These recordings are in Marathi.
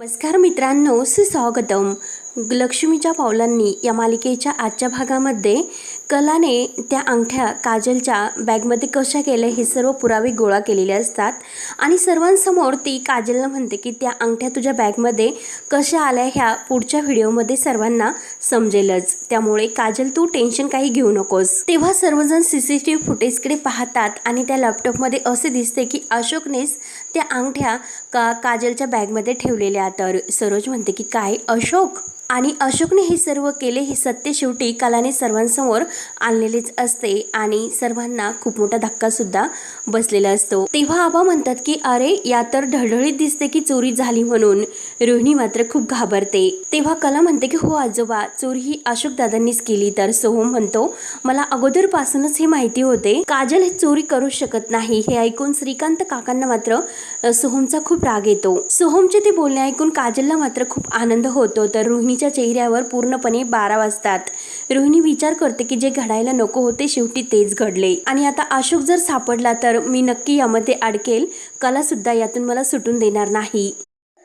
नमस्कार मित्रांनो सुस्वागतम. लक्ष्मीच्या पावलांनी या मालिकेच्या आजच्या भागामध्ये कलाने त्या अंगठ्या काजलच्या बॅगमध्ये कशा केल्या हे सर्व पुरावे गोळा केलेले असतात. आणि सर्वांसमोर ती काजलला म्हणते की त्या अंगठ्या तुझ्या बॅगमध्ये कशा आल्या ह्या पुढच्या व्हिडिओमध्ये सर्वांना समजेलच. त्यामुळे काजल तू टेन्शन काही घेऊ नकोस. तेव्हा सर्वजण सी सी टी व्ही फुटेजकडे पाहतात आणि त्या लॅपटॉपमध्ये असे दिसते की अशोकनेच त्या अंगठ्या का काजलच्या बॅगमध्ये ठेवलेल्या तर सरोज म्हणते की काय अशोक? आणि अशोकने हे सर्व केले हे सत्य शेवटी कलाने सर्वांसमोर आणलेलेच असते आणि सर्वांना खूप मोठा धक्का सुद्धा बसलेला असतो. तेव्हा आबा म्हणतात की अरे या तर ढळढळीत दिसते की चोरी झाली म्हणून. रोहिणी मात्र खूप घाबरते. तेव्हा कला म्हणते की हो आजोबा चोरी ही अशोक दादांनीच केली. तर सोहम म्हणतो मला अगोदरपासूनच हे माहिती होते. काजल हे चोरी करू शकत नाही. हे ऐकून श्रीकांत काकांना मात्र सोहमचा खूप राग येतो. सोहमचे ते बोलणे ऐकून काजलला मात्र खूप आनंद होतो. तर रोहिणी रोहिणीच्या चेहऱ्यावर पूर्णपणे बारा वाजतात. रोहिणी विचार करते की जे घडायला नको होते शेवटी तेच घडले. आणि आता अशोक जर सापडला तर मी नक्की यामध्ये अडकेल. कला सुद्धा यातून मला सुटून देणार नाही.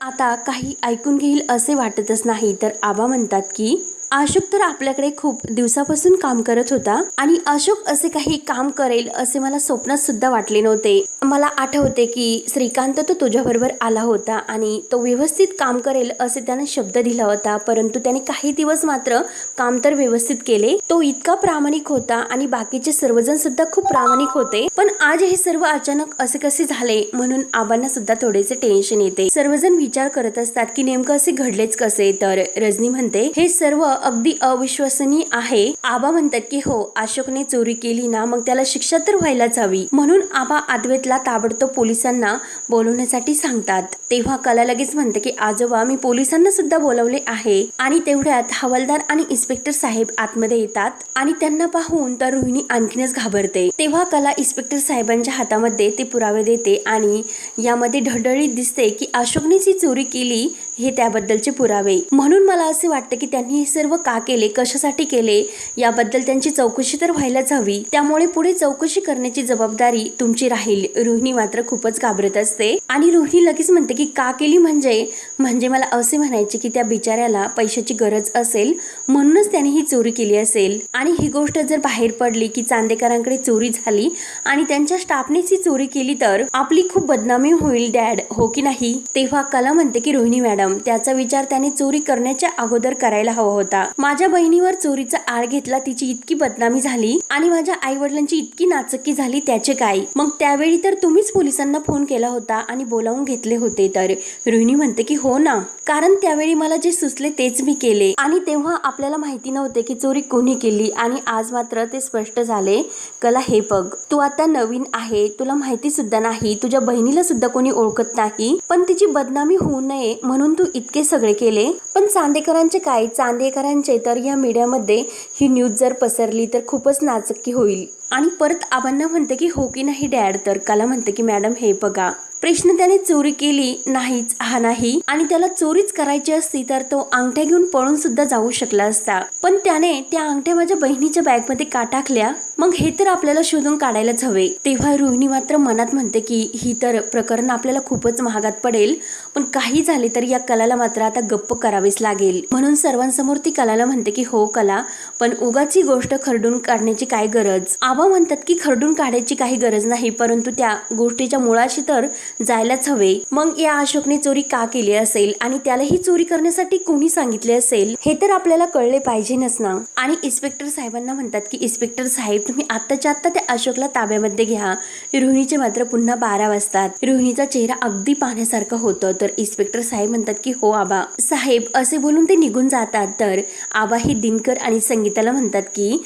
आता काही ऐकून घेईल असे वाटतच नाही तर आबा म्हणतात की अशोक तर आपल्याकडे खूप दिवसापासून काम करत होता आणि अशोक असे काही काम करेल असे मला स्वप्नात सुद्धा वाटले नव्हते. मला आठवते की श्रीकांत तो तुझ्याबरोबर आला होता आणि तो व्यवस्थित काम करेल असे त्याने शब्द दिला होता परंतु त्याने काही दिवस मात्र काम तर व्यवस्थित केले. तो इतका प्रामाणिक होता आणि बाकीचे सर्वजण सुद्धा खूप प्रामाणिक होते. पण आज हे सर्व अचानक असे कसे झाले म्हणून आबांना सुद्धा थोडेसे टेन्शन येते. सर्वजण विचार करत असतात की नेमकं असे घडलेच कसे? तर रजनी म्हणते हे सर्व अगदी अविश्वसनीय आहे. आबा म्हणतात की हो अशोकने चोरी केली ना मग त्याला शिक्षा तर व्हायलाच हवी. म्हणून आबा आदवेतला ताबडतोब पोलिसांना बोलवण्यासाठी सांगतात. तेव्हा कला लगेच म्हणते की आजोबा मी पोलिसांना सुद्धा बोलवले आहे. आणि तेवढ्यात हवालदार आणि इन्स्पेक्टर साहेब आतमध्ये येतात आणि त्यांना पाहून तर रोहिणी आणखीनच घाबरते. तेव्हा कला इन्स्पेक्टर साहेबांच्या हातामध्ये ते पुरावे देते आणि यामध्ये ढळढळीत दिसते की अशोकने जी चोरी केली हे त्याबद्दलचे पुरावे. म्हणून मला असे वाटते की त्यांनी हे सर्व का केले कशासाठी केले याबद्दल त्यांची चौकशी तर व्हायलाच हवी. त्यामुळे पुढे चौकशी करण्याची जबाबदारी तुमची राहील. रोहिणी मात्र खूपच घाबरत असते. आणि रोहिणी लगेच म्हणते की का केली म्हणजे? म्हणजे मला असे म्हणायचे की त्या बिचाऱ्याला पैशाची गरज असेल म्हणूनच त्याने ही चोरी केली असेल. आणि ही गोष्ट जर बाहेर पडली की चांदेकरांकडे चोरी झाली आणि त्यांच्या स्टाफनेच ही चोरी केली तर आपली खूप बदनामी होईल डॅड. हो की नाही? तेव्हा कला म्हणते की रोहिणी मॅडम त्याचा विचार त्याने चोरी करण्याच्या अगोदर करायला हवा होता. माझ्या बहिणीवर चोरीचा आळ घेतला तिची इतकी बदनामी झाली आणि माझ्या आई वडिलांची इतकी नाचकी झाली त्याचे काय? मग त्यावेळी तर तुम्हीच पोलिसांना फोन केला होता आणि बोलावून घेतले होते तर. रोहिणी म्हणते की हो ना. कारण त्यावेळी मला जे सुचले तेच मी केले. आणि तेव्हा आपल्याला माहिती नव्हते की चोरी कोणी केली आणि आज मात्र ते स्पष्ट झाले. कला हे बघ. तू आता नवीन आहे. तुला माहिती सुद्धा नाही. तुझ्या बहिणीला सुद्धा कोणी ओळखत नाही. पण तिची बदनामी होऊ नये म्हणून तू इतके सगळे केले. पण चांदेकरांचे काय? चांदेकर चांदेकरांचे तर या मीडियामध्ये ही न्यूज जर पसरली तर खूपच नाचक्की होईल. आणि परत आबांना म्हणते की हो की नाही डॅड. तर कला म्हणते की मॅडम हे बघा प्रश्न त्याने चोरी केली नाहीच हा नाही. आणि त्याला चोरीच करायची असती तर तो अंगठ्या घेऊन पळून सुद्धा जाऊ शकला असता. पण त्याने त्या अंगठ्या माझ्या बहिणीच्या बॅगमध्ये का टाकल्या? मग हे तर आपल्याला शोधून काढायलाच हवे. तेव्हा रोहिणी मात्र मनात म्हणते की ही तर प्रकरण आपल्याला खूपच महागात पडेल. पण काही झाले तर या कलाला मात्र आता गप्प करावेच लागेल. म्हणून सर्वांसमोर ती कलाला म्हणते की हो कला पण उगाची गोष्ट खरडून काढण्याची काय गरज? बाबा म्हणतात की खरडून काढायची काही गरज नाही परंतु त्या गोष्टीच्या मुळाशी तर जायलाच हवे. मग या अशोकने चोरी का केली असेल आणि त्याला ही चोरी करण्यासाठी कोणी सांगितले असेल हे तर आपल्याला कळले पाहिजेच ना. आणि इन्स्पेक्टर साहेबांना म्हणतात की इन्स्पेक्टर साहेब तुम्ही आत्ताच्या आत्ता त्या अशोकला ताब्यामध्ये घ्या. रोहिणीचे मात्र पुन्हा बारा वाजतात. रोहिणीचा चेहरा अगदी पाहण्यासारखा होतं तर इन्स्पेक्टर साहेब म्हणतात की हो आबा. साहेब असे बोलून ते निघून जातात. तर आबा हे दिनकर आणि संगीताला म्हणतात की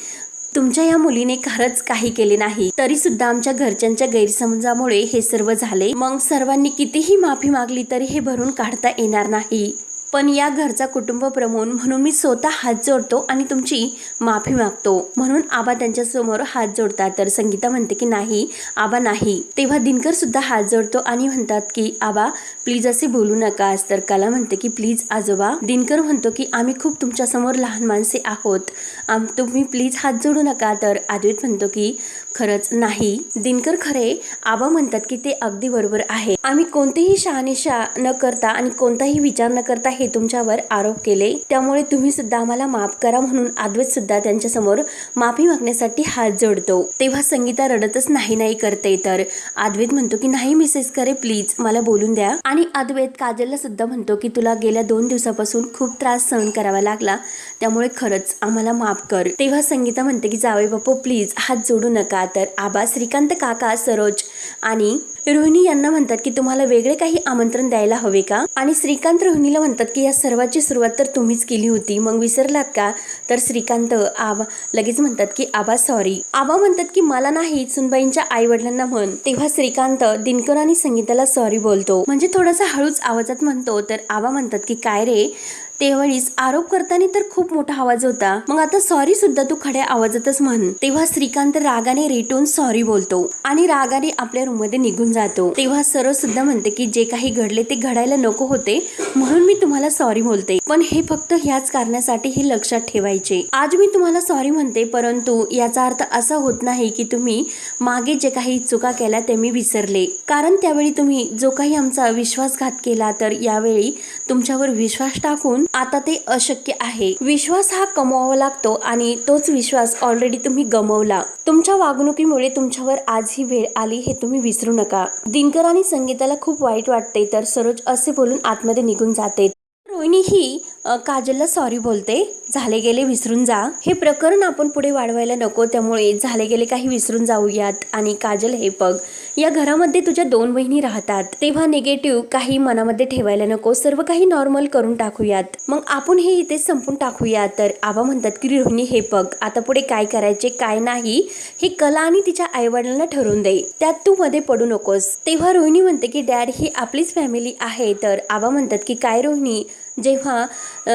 तुमच्या या मुलीने खरंच काही केले नाही. तरी सुद्धा आमच्या घरच्यांच्या गैरसमजामुळे हे सर्व झाले. मग सर्वांनी कितीही माफी मागली तरी हे भरून काढता येणार नाही. पण या घरचा कुटुंब प्रमुख म्हणून मी स्वतः हात जोडतो आणि तुमची माफी मागतो. म्हणून आबा त्यांच्यासमोर हात जोडतात. तर संगीता म्हणते की नाही आबा नाही. तेव्हा दिनकर सुद्धा हात जोडतो आणि म्हणतात की आबा प्लीज असे बोलू नकास. तर कला म्हणते की प्लीज आजोबा. दिनकर म्हणतो की आम्ही खूप तुमच्यासमोर लहान माणसे आहोत. आम तुम्ही प्लीज हात जोडू नका. तर अद्वैत म्हणतो की खरंच नाही. दिनकर खरे आबा म्हणतात की ते अगदी बरोबर आहे. आम्ही कोणतेही शहानिशा न करता आणि कोणताही विचार न करता हे तुमच्यावर आरोप केले. त्यामुळे तुम्ही सुद्धा आम्हाला माफ करा म्हणून अद्वैत सुद्धा त्यांच्यासमोर माफी मागण्यासाठी हात जोडतो. तेव्हा संगीता रडतच नाही नाही करते तर. अद्वैत म्हणतो की नाही मिसेस करे प्लीज मला बोलून द्या. आणि अद्वैत काजलला सुद्धा म्हणतो की तुला गेल्या दोन दिवसापासून खूप त्रास सहन करावा लागला. त्यामुळे खरंच आम्हाला माफ कर. तेव्हा संगीता म्हणते की जावे बापू प्लीज हात जोडू नका. तर आबा श्रीकांत काका सरोज आणि रोहिणी यांना म्हणतात की तुम्हाला वेगळे काही आमंत्रण द्यायला हवे का? आणि श्रीकांत रोहिणीला म्हणतात की या सर्वाची सुरुवात तर तुम्हीच केली होती. मग विसरलात का? तर श्रीकांत आबा लगेच म्हणतात की आबा सॉरी आबा म्हणतात की मला नाही सुनबाईंच्या आई वडिलांना म्हण. तेव्हा श्रीकांत दिनकर आणि संगीताला सॉरी बोलतो. म्हणजे थोडासा हळूच आवाजात म्हणतो. तर आबा म्हणतात की काय रे? त्यावेळीस आरोप करताना तर खूप मोठा आवाज होता. मग आता सॉरी सुद्धा तू खड्या आवाजातच म्हण. तेव्हा श्रीकांत रागाने रेटून सॉरी बोलतो. आणि रागाने आपल्या रूममध्ये निघून जातो. तेव्हा सरळ सुद्धा म्हणते की जे काही घडले ते घडायला नको होते. म्हणून मी तुम्हाला सॉरी बोलते. पण हे फक्त ह्याच कारणासाठी हे लक्षात ठेवायचे. आज मी तुम्हाला सॉरी म्हणते परंतु याचा अर्थ असा होत नाही की तुम्ही मागे जे काही चुका केल्या ते मी विसरले. कारण त्यावेळी तुम्ही जो काही आमचा विश्वासघात केला तर यावेळी तुमच्यावर विश्वास टाकून आता ते अशक्य आहे. विश्वास हा कमवावा लागतो आणि तोच विश्वास ऑलरेडी तुम्ही गमवला. तुमच्या वागणुकीमुळे तुमच्यावर आज ही वेळ आली हे तुम्ही विसरू नका. दिनकर आणि संगीताला खूप वाईट वाटते तर सरोज असे बोलून आतमध्ये निघून जाते. रोहिणी ही काजलला सॉरी बोलते. झाले गेले विसरून जा. हे प्रकरण आपण पुढे वाढवायला नको त्यामुळे झाले गेले काही विसरून जाऊयात. आणि काजल हे पग या घरामध्ये तुझ्या दोन बहिणी राहतात. तेव्हा निगेटिव्ह काही मनामध्ये ठेवायला नको सर्व काही नॉर्मल करून टाकूयात. मग आपण हे इथे संपून टाकूया. तर आबा म्हणतात की रोहिणी हे पग आता पुढे काय करायचे काय नाही हे कला आणि तिच्या आईवडिलांना ठरवून दे. त्यात तू मध्ये पडू नकोस. तेव्हा रोहिणी म्हणते की डॅड ही आपलीच फॅमिली आहे. तर आबा म्हणतात की काय रोहिणी? जेव्हा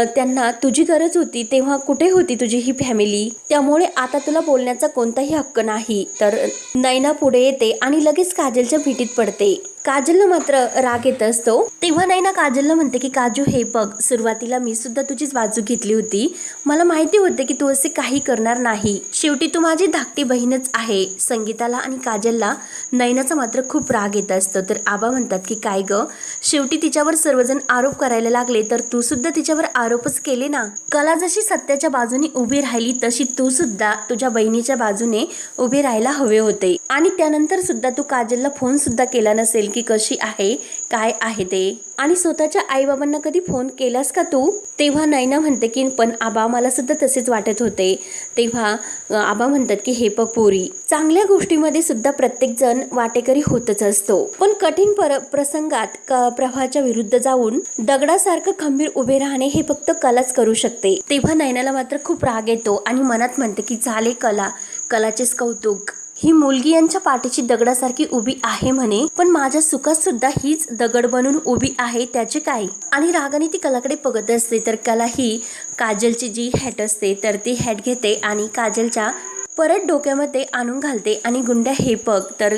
त्यांना तुझी गरज होती तेव्हा कुठे होती तुझी ही फॅमिली त्यामुळे आता तुला बोलण्याचा कोणताही हक्क नाही. तर नैना पुढे येते आणि लगेच काजलच्या भेटीत पडते. काजलला मात्र राग येत असतो. तेव्हा नैना काजलला म्हणते की काजू हे बघ सुरुवातीला मी सुद्धा तुझीच बाजू घेतली होती. मला माहिती होते की तू असे काही करणार नाही. शेवटी तू माझी धाकटी बहीणच आहे. संगीताला आणि काजलला नैनाचा मात्र खूप राग येत असतो. तर आबा म्हणतात की काय ग? शेवटी तिच्यावर सर्वजण आरोप करायला लागले तर तू सुद्धा तिच्यावर आरोपच केले ना? कला जशी सत्याच्या बाजूने उभी राहिली तशी तू सुद्धा तुझ्या बहिणीच्या बाजूने उभे राहायला हवे होते. आणि त्यानंतर सुद्धा तू काजलला फोन सुद्धा केला नसेल की कशी आहे काय आहे ते? आणि स्वतःच्या आईबाबांना कधी फोन केलास का तू? तेव्हा नैना म्हणते की पण आबा मला सुद्धा तसेच वाटत होते. तेव्हा आबा म्हणतात की हे पग पोरी चांगल्या गोष्टीमध्ये सुद्धा प्रत्येक जण वाटेकरी होतच असतो. पण कठीण पर प्रसंगात क प्रवाहाच्या विरुद्ध जाऊन दगडासारखं खंबीर उभे राहणे हे फक्त कलाच करू शकते. तेव्हा नैनाला मात्र खूप राग येतो आणि मनात म्हणते की झाले कला. कलाचेच कौतुक. ही मुलगी यांच्या पाठीची दगडासारखी उभी आहे म्हणे पण माझ्या सुखात सुद्धा हीच दगड बनून उभी आहे त्याचे काय आणि रागाने ती कलाकडे बघत असते तर कला ही काजलची जी हॅट असते तर ती हॅट घेते आणि काजलच्या परत डोक्यामध्ये आणून घालते आणि गुंड्या हे पग तर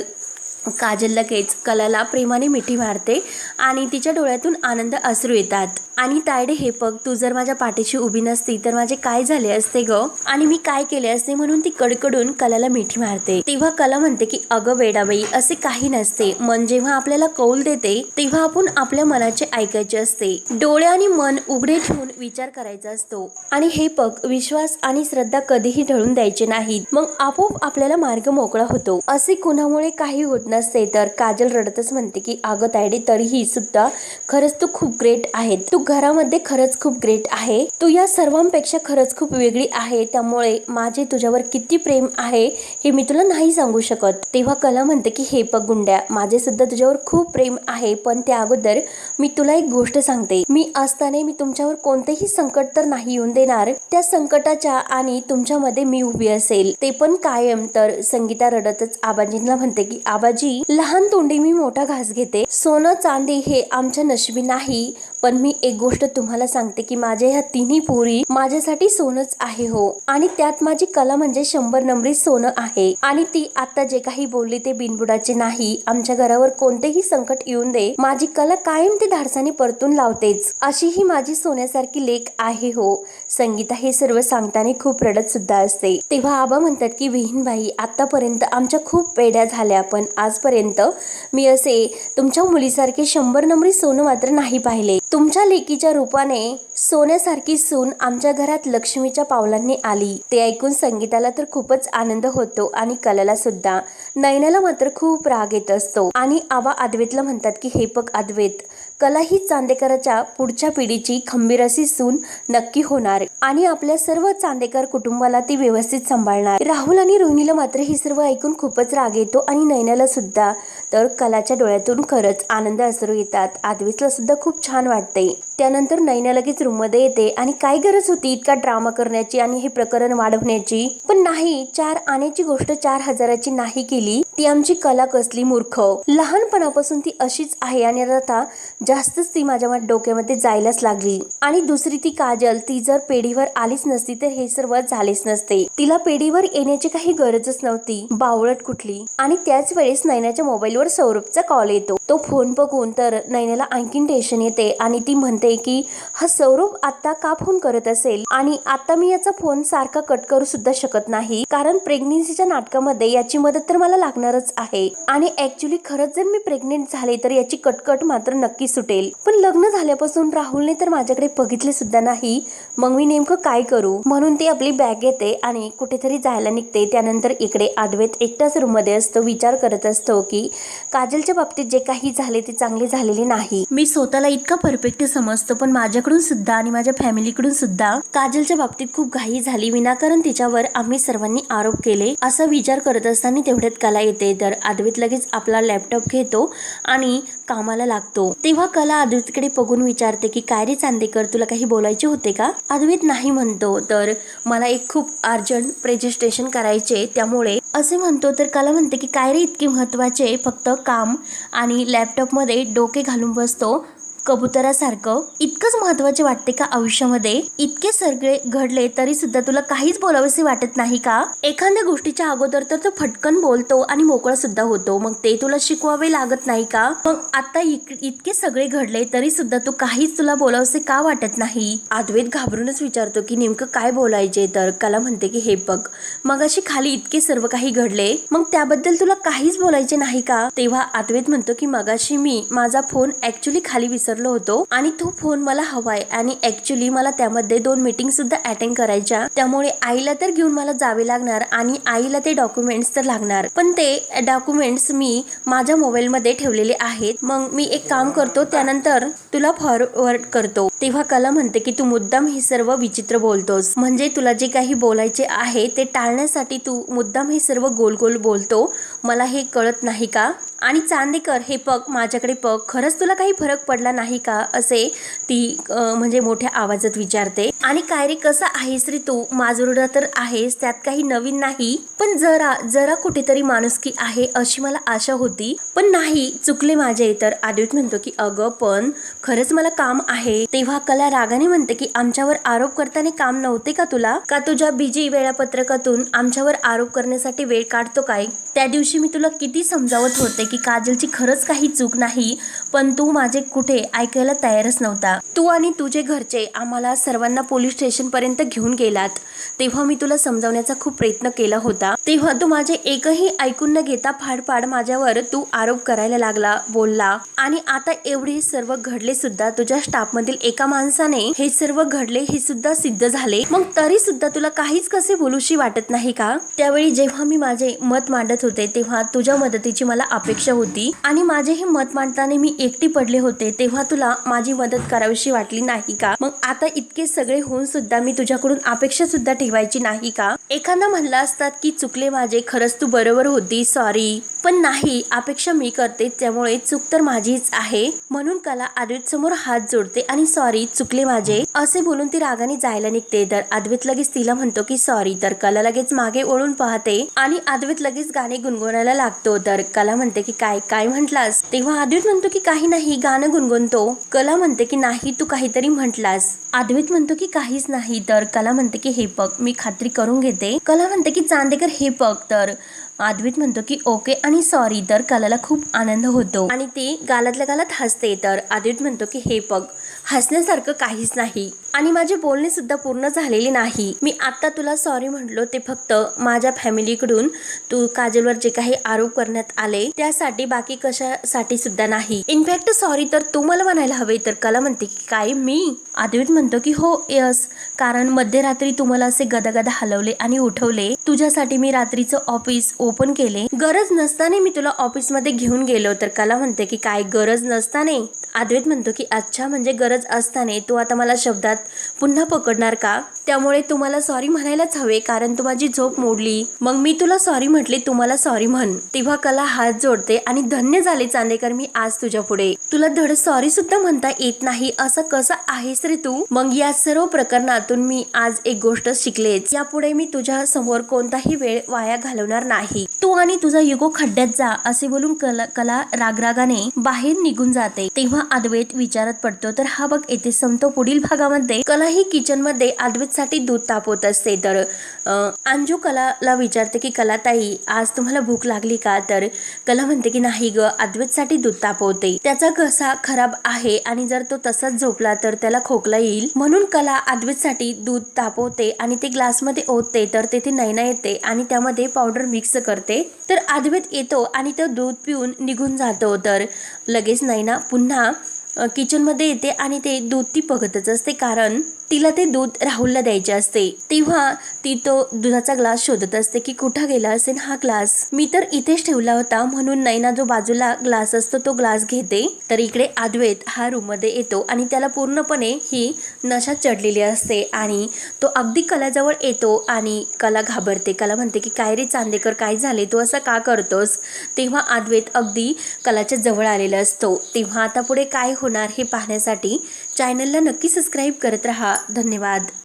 काजल लगेच कलाला प्रेमाने मिठी मारते आणि तिच्या डोळ्यातून आनंद असरू येतात. आणि तायडे हे पग तू जर माझ्या पाठीशी उभी नसती तर माझे काय झाले असते ग? आणि मी काय केले असते म्हणून ती कडकडून कलाला मिठी मारते. तेव्हा कला म्हणते की अगं वेडाबाई असे काही नसते. मन जेव्हा आपल्याला कौल देते तेव्हा आपण आपल्या मनाचे ऐकायचे असते. डोळे आणि मन उघडे ठेवून विचार करायचा असतो. आणि हे पग विश्वास आणि श्रद्धा कधीही ढळून द्यायचे नाहीत. मग आपोआप आपल्याला मार्ग मोकळा होतो. असे कुणामुळे काही होत नसते तर काजल रडतच म्हणते की अगं तायडे तरीही सुद्धा खरंच तू खूप ग्रेट आहे तू घरामध्ये खरंच खूप ग्रेट आहे. तू या सर्वांपेक्षा खरंच खूप वेगळी आहे. त्यामुळे माझे तुझ्यावर किती प्रेम आहे हे मी तुला नाही सांगू शकत. तेव्हा कला म्हणते की हे पग गुंड्या माझे सुद्धा तुझ्यावर खूप प्रेम आहे पण त्या अगोदर मी तुला एक गोष्ट सांगते. मी असताना मी तुमच्यावर कोणतेही संकट तर नाही येऊन देणार. त्या संकटाच्या आणि तुमच्यामध्ये मी उभी असेल. ते पण कायम तर संगीता रडतच आबाजींना म्हणते की आबाजी लहान तोंडी मी मोठा घास घेते. सोनं चांदी हे आमच्या नशिबी नाही. पण मी एक गोष्ट तुम्हाला सांगते की माझ्या ह्या तिन्ही पोरी माझ्यासाठी सोनच आहे हो. आणि त्यात माझी कला म्हणजे शंभर नंबरी सोनं आहे. आणि ती आता जे काही बोलली ते बिनबुडाचे नाही. आमच्या घरावर कोणतेही संकट येऊन दे. माझी कला कायम ती धाडसाने परतून लावतेच. अशी ही माझी सोन्यासारखी लेख आहे हो. संगीता हे सर्व सांगताना खूप रडत सुद्धा असते. तेव्हा आबा म्हणतात की विहीनबाई आतापर्यंत आमच्या खूप वेड्या झाल्या पण आजपर्यंत मी असे तुमच्या मुलीसारखे शंभर नंबरी सोनं मात्र नाही पाहिले. तुमच्या लेकीच्या रूपाने सोन्यासारखी सून आमच्या घरात लक्ष्मीच्या पावलांनी आली. ते ऐकून संगीताला तर खूपच आनंद होतो आणि कलाला सुद्धा. नयनाला मात्र खूप राग येत असतो. आणि आवा अद्वैतला म्हणतात की हे पग अद्वैत कला ही चांदेकराच्या पुढच्या पिढीची खंबीर अशी सून नक्की होणार. आणि आपल्या सर्व चांदेकर कुटुंबाला ती व्यवस्थित सांभाळणार. राहुल आणि रोहिणीला मात्र ही सर्व ऐकून खूपच राग येतो आणि नैनाला सुद्धा. तर कलाच्या डोळ्यातून खरंच आनंद असरू येतात. आदवीसला सुद्धा खूप छान वाटते त्यानंतर नैना लगेच रूममध्ये येते आणि काय गरज होती इतका ड्रामा करण्याची आणि हे प्रकरण वाढवण्याची? पण नाही चार आण्याची गोष्ट चार हजाराची नाही केली. ती आमची कला कसली मूर्ख? लहानपणापासून ती अशीच आहे आणि आता जास्तच ती माझ्या डोक्यामध्ये जायलाच लागली. आणि दुसरी ती काजल ती जर पेढीवर आलीच नसती तर हे सर्व झालेच नसते. तिला पेढीवर येण्याची काही गरजच नव्हती. बावळट कुठली? आणि त्याच वेळेस नैनाच्या मोबाईलवर सौरभचा कॉल येतो. तो फोन बघून तर नैनेला आणखीन टेन्शन येते आणि ती म्हणते की हा सौरभ आत्ता का फोन करत असेल? आणि आता मी याचा फोन सारखा कट करू सुद्धा शकत नाही. कारण प्रेग्नेन्सीच्या नाटकामध्ये याची मदत तर मला लागणारच आहे. आणि ऍक्च्युली खरंच जर मी प्रेग्नेंट झाले तर याची कटकट मात्र नक्की सुटेल. पण लग्न झाल्यापासून राहुलने तर माझ्याकडे बघितले सुद्धा नाही. मग मी नेमकं काय करू? म्हणून ती आपली बॅग घेते आणि कुठेतरी जायला निघते. त्यानंतर इकडे अद्वैत एकटाच रूममध्ये असतो विचार करत असतो की काजलच्या बाबतीत जे काही झाले ते चांगले झालेले नाही. मी स्वतःला इतका परफेक्ट समजतो पण माझ्याकडून सुद्धा आणि माझ्या फॅमिलीकडून सुद्धा काजलच्या बाबतीत खूप घाई झाली. विनाकारण तिच्यावर आम्ही सर्वांनी आरोप केले. असा विचार करत असताना तेवढ्यात कला येते. तर अद्वैत लगेच आपला लॅपटॉप घेतो आणि कामाला लागतो. तेव्हा कला अद्वितकडे बघून विचारते की काय रे चांदेकर तुला काही बोलायचे होते का? अद्वित नाही म्हणतो. तर मला एक खूप अर्जंट रेजिस्ट्रेशन करायचे त्यामुळे असे म्हणतो तर कला म्हणते की काय रे इतके महत्त्वाचे फक्त काम आणि लॅपटॉपमध्ये डोके घालून बसतो. कबुतरासारखं इतकंच महत्त्वाचे वाटते का आयुष्यामध्ये? इतके सगळे घडले तरी सुद्धा तुला काहीच बोलावेसे वाटत नाही का? एखाद्या गोष्टीच्या अगोदर तर तो फटकन बोलतो आणि मोकळा सुद्धा होतो. मग ते तुला शिकवावे लागत नाही का? मग आता इक- इतके सगळे घडले तरी सुद्धा तू काहीच तुला बोलावसे का वाटत नाही? अद्वैत घाबरूनच विचारतो की नेमकं काय बोलायचे तर? कला म्हणते की हे बघ मग अशी खाली इतके सर्व काही घडले. मग त्याबद्दल तुला काहीच बोलायचे नाही का? तेव्हा अद्वैत म्हणतो की मगाशी मी माझा फोन ऍक्च्युली खाली विसर विसरलो होतो आणि तो फोन मला हवाय. आणि ऍक्च्युली मला त्यामध्ये दोन मीटिंग सुद्धा अटेंड करायच्या. त्यामुळे आईला तर घेऊन मला जावे लागणार आणि आईला ते डॉक्युमेंट्स तर लागणार. पण ते डॉक्युमेंट्स मी माझ्या मोबाईल मध्ये ठेवलेले आहेत. मग मी एक काम करतो त्यानंतर तुला फॉरवर्ड करतो. तेव्हा कला म्हणते की तू मुद्दाम हे सर्व विचित्र बोलतोस. म्हणजे तुला जे काही बोलायचे आहे ते टाळण्यासाठी तू मुद्दाम हे सर्व गोल गोल बोलतो. मला हे कळत नाही का? आणि चांदेकर हे पग माझ्याकडे पग. खरंच तुला काही फरक पडला नाही? का असे ती म्हणजे मोठ्या आवाजात विचारते. आणि काय रे कसं आहेस रे तू? माजुरडा तर आहेस त्यात काही नवीन नाही. पण जरा जरा कुठेतरी माणुसकी आहे अशी मला आशा होती. पण नाही चुकले माझे. तर आदित्य म्हणतो की अगं पण खरंच मला काम आहे. तेव्हा कला रागाने म्हणते की आमच्यावर आरोप करताना काम नव्हते का तुला? का तुझ्या बिजी वेळापत्रकातून आमच्यावर आरोप करण्यासाठी वेळ काढतो काय? त्या दिवशी मी तुला किती समजावत होते की काजलची खरंच काही चूक नाही पण तू माझे कुठे ऐकायला तयारच नव्हता. तू आणि तुझे घरचे आम्हाला सर्वांना पोलीस स्टेशन पर्यंत घेऊन गेलात. तेव्हा मी तुला समजावण्याचा खूप प्रयत्न केला होता. तेव्हा तू माझे एकही ऐकून न घेता फाडफाड माझ्यावर तू आरोप करायला लागला बोलला. आणि आता एवढे सर्व घडले सुद्धा तुझ्या स्टाफमधील एका माणसाने हे सर्व घडले हे सुद्धा सिद्ध झाले. मग तरी सुद्धा तुला काहीच कसे बोलूशी वाटत नाही का? त्यावेळी जेव्हा मी माझे मत मांडत होते तेव्हा तुझ्या मदतीची मला अपेक्षा होती आणि माझे हे मत मांडताना मी एकटी पडले होते तेव्हा तुला माझी मदत करावीशी वाटली नाही का? मग आता इतके सगळे होऊन सुद्धा मी तुझ्याकडून अपेक्षा सुद्धा ठेवायची नाही का? एखादा म्हणला असतात की चुकले माझे खरंच तू बरोबर होती सॉरी पण नाही अपेक्षा मी करते त्यामुळे चूक तर माझीच आहे. म्हणून कला अद्वैत समोर हात जोडते आणि सॉरी चुकले माझे. असे बोलून ती रागाने जायला निघते. तर अद्वैत लगेच तिला म्हणतो की सॉरी तर कला लगेच मागे ओढून पाहते आणि अद्वैत लगेच गाणे गुणगुणायला लागतो. तर कला म्हणते की काय काय म्हंटलास? तेव्हा अद्वैत म्हणतो की काही नाही गाणं गुणगुणतो. कला म्हणते की नाही तू काहीतरी म्हंटलास. अद्वैत म्हणतो की काहीच नाही तर कला म्हणते की हे बघ मी खात्री करून घेते. कला म्हणते की चांदेकर हे बघ तर अद्वैत म्हणतो की ओके आणि सॉरी तर कलाला खूप आनंद होतो. आणि ती गालातल्या गालात हसते. तर अद्वैत म्हणतो की हे बघ हसण्यासारखं काहीच नाही. आणि माझी बोलणे सुद्धा पूर्ण झालेली नाही. मी आता तुला सॉरी म्हटलो ते फक्त माझ्या फॅमिलीकडून तू काजलवर जे काही आरोप करण्यात आले त्यासाठी बाकी कशासाठी सुद्धा नाही. इनफॅक्ट सॉरी तर तू मला म्हणायला हवे. तर कला म्हणते की काय मी? अद्वैत म्हणतो की हो यस कारण मध्यरात्री तुम्हाला असे गदागदा हलवले आणि उठवले. तुझ्यासाठी मी रात्रीचं ऑफिस ओपन केले. गरज नसताना मी तुला ऑफिसमध्ये घेऊन गेलो. तर कला म्हणते की काय गरज नसताना अद्वैत म्हणतो की अच्छा म्हणजे गरज असताना तू आता मला शब्दात पुन्हा पकडणार का? त्यामुळे तुम्हाला सॉरी म्हणायलाच हवे कारण तू माझी झोप मोडली. मग मी तुला सॉरी म्हटले तुम्हाला सॉरी म्हण. तेव्हा कला हात जोडते आणि धन्य झाले चांदेकर मी आज तुझ्या पुढे. तुला धड सॉरी सुद्धा म्हणता येत नाही असं कसं आहेस रे तू? मग या सर्व प्रकरणातून मी आज एक गोष्ट शिकलेच. यापुढे मी तुझ्या समोर कोणताही वेळ वाया घालवणार नाही. तू आणि तुझा युगो खड्ड्यात जा असे बोलून कला कला रागरागाने बाहेर निघून जाते. तेव्हा अद्वैत विचारत पडतो तर हा बघ येथे संपतो पुढील भागामध्ये कला ही किचनमध्ये मध्ये दूध तापवत असते. तर अंजू कलाला विचारते की कला ताई आज तुम्हाला भूक लागली का? तर कला म्हणते की नाही ग अद्वैत दूध तापवते. त्याचा घसा खराब आहे आणि जर तो तसाच झोपला तर त्याला खोकला येईल. म्हणून कला अद्वैत दूध तापवते आणि ते ग्लासमध्ये ओतते तर तेथे नैना येते आणि त्यामध्ये पावडर मिक्स करते. तर अद्वैत येतो आणि तो दूध पिऊन निघून जातो. तर लगेच नैना पुन्हा किचनमध्ये येते आणि ते दूध ती बघतच असते कारण तिला ते दूध राहुलला द्यायचे असते. तेव्हा ती तो दुधाचा ग्लास शोधत असते की कुठं गेला असेल हा ग्लास. मी तर इथेच ठेवला होता म्हणून नैना जो बाजूला ग्लास असतो तो ग्लास घेते. तर इकडे आद्वेत हा रूममध्ये येतो आणि त्याला पूर्णपणे ही नशा चढलेली असते आणि तो अगदी कलाजवळ येतो आणि कला घाबरते. कला म्हणते की काय रे चांदेकर काय झाले? तू असं का करतोस? तेव्हा आद्वेत अगदी कलाच्या जवळ आलेला असतो. तेव्हा आता पुढे काय होणार हे पाहण्यासाठी चॅनलला नक्की सबस्क्राईब करत रहा. धन्यवाद.